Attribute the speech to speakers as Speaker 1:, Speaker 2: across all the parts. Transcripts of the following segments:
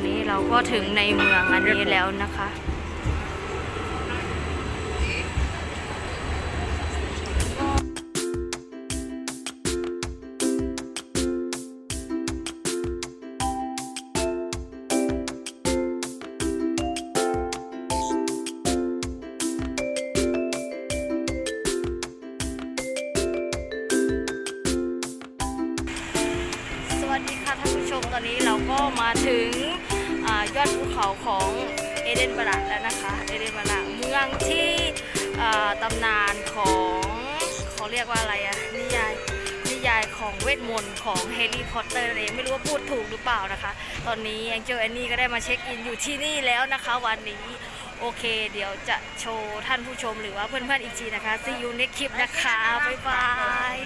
Speaker 1: อนนี้เราก็ถึงในเมืองอันนี้แล้วนะคะ อนนี้เราก็มาถึงอยอดภูเขาของเอเดนบาระแล้วนะคะเอเดนบาระเมืองที่ตำนานของเขาเรียกว่าอะไรอะนิยายนิยายของเวทมนต์ของแฮร์รี่พอตเตอร์เองไม่รู้ว่าพูดถูกหรือเปล่านะคะ ตอนนี้แองเจลแอนนี่ก็ได้มาเช็คอินอยู่ที่นี่แล้วนะคะวันนี้โอเค เดี๋ยวจะโชว์ท่านผู้ชมหรือว่าเพื่อนๆอีกทีนะคะ see you next clip นะคะ บ๊ายบาย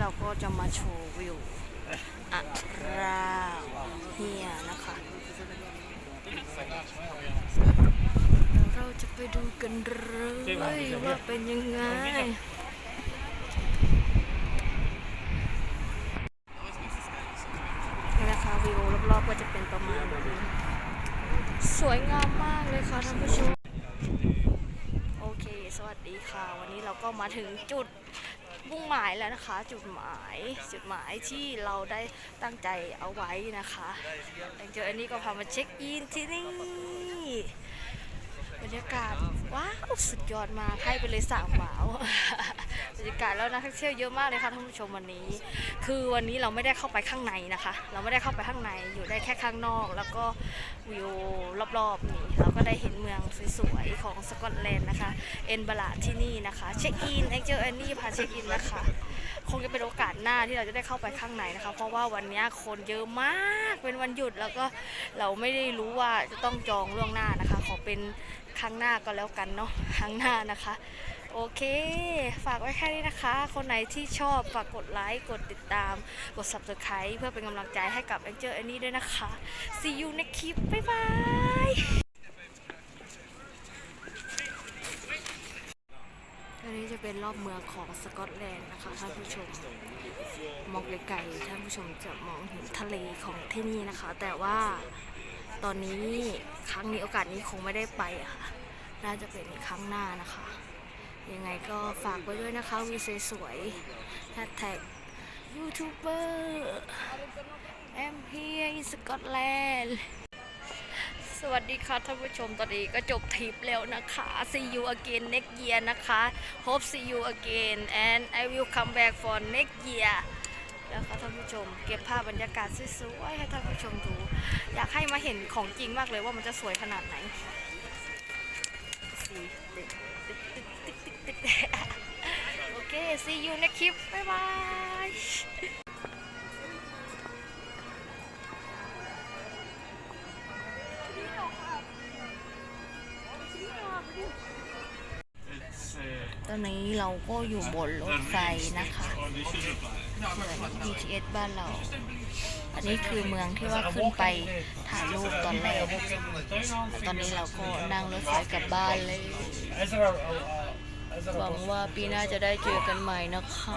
Speaker 1: เราก็จะมาโชว์วิวอะราเฮียนะคะเราจะไปดูกันเลยว่าเป็นยังไงนี่นะคะวิวรอบๆก็จะเป็นประมาณนี้สวยงามมากเลยค่ะท่านผู้ชม สวัสดีค่ะ วันนี้เราก็มาถึงจุดมุ่งหมายแล้วนะคะ จุดหมายจุดหมายที่เราได้ตั้งใจเอาไว้นะคะแต่เจออันนี้ก็พามาเช็คอินที่นี่ บรรยากาศว้าวสุดยอดมากให้ไปเลยสามว้าวบรรยากาศแล้วนักท่องเที่ยวเยอะมากเลยค่ะท่านผู้ชมวันนี้ คือวันนี้เราไม่ได้เข้าไปข้างในนะคะ เราไม่ได้เข้าไปข้างในอยู่ได้แค่ข้างนอก แล้วก็วิวรอบๆนี่เราก็ได้เห็นเมืองสวยๆของสกอตแลนด์นะคะเอ็นบลาที่นี่นะคะเช็คอินแองเจลแอนนี่พาเช็คอินนะคะคงจะเป็นโอกาสหน้าที่เราจะได้เข้าไปข้างในนะคะ เพราะว่าวันนี้คนเยอะมากเป็นวันหยุดแล้วก็เราไม่ได้รู้ว่าจะต้องจองล่วงหน้านะคะ ขอเป็น ครั้งหน้าก็แล้วกันเนาะครั้งหน้านะคะ โอเค ฝากไว้แค่นี้นะคะ คนไหนที่ชอบฝากกดไลค์กดติดตาม กด subscribe เพื่อเป็นกำลังใจให้กับ Angel Annie ด้วยนะคะ see you next clip บ๊ายบายอันนี้จะเป็นรอบเมืองของสกอตแลนด์นะคะท่านผู้ชมมองไกลๆท่านผู้ชมจะมองเห็นทะเลของที่นี่นะคะ แต่ว่า ตอนนี้ครั้งนี้โอกาสนี้คงไม่ได้ไปอะค่ะ น่าจะเป็นครั้งหน้านะคะ ยังไงก็ฝากไว้ด้วยนะคะวีสวยๆแฮชแท็กยูทูบเบอร์แอมเฮียอินสกอตแลนด์สวัสดีค่ะท่านผู้ชมตอนนี้ก็จบทริปแล้วนะคะ see you again next year นะคะ hope see you again and I will come back for next year แล้วค่ะท่านผู้ชม เก็บภาพบรรยากาศสวยๆให้ท่านผู้ชมดู อยากให้มาเห็นของจริงมากเลยว่ามันจะสวยขนาดไหนสีติ๊กติ๊กติ๊กติ๊กติ๊กโอเค see you next clip บ๊ายบาย ตอนนี้เราก็อยู่บนรถไฟนะคะเหมือน BTS บ้านเรา อันนี้คือเมืองที่ว่าขึ้นไปถ่ายรูปตอนแรกตอนนี้เราก็นั่งรถไฟกลับบ้านเลย หวังว่าปีหน้าจะได้เจอกันใหม่นะคะ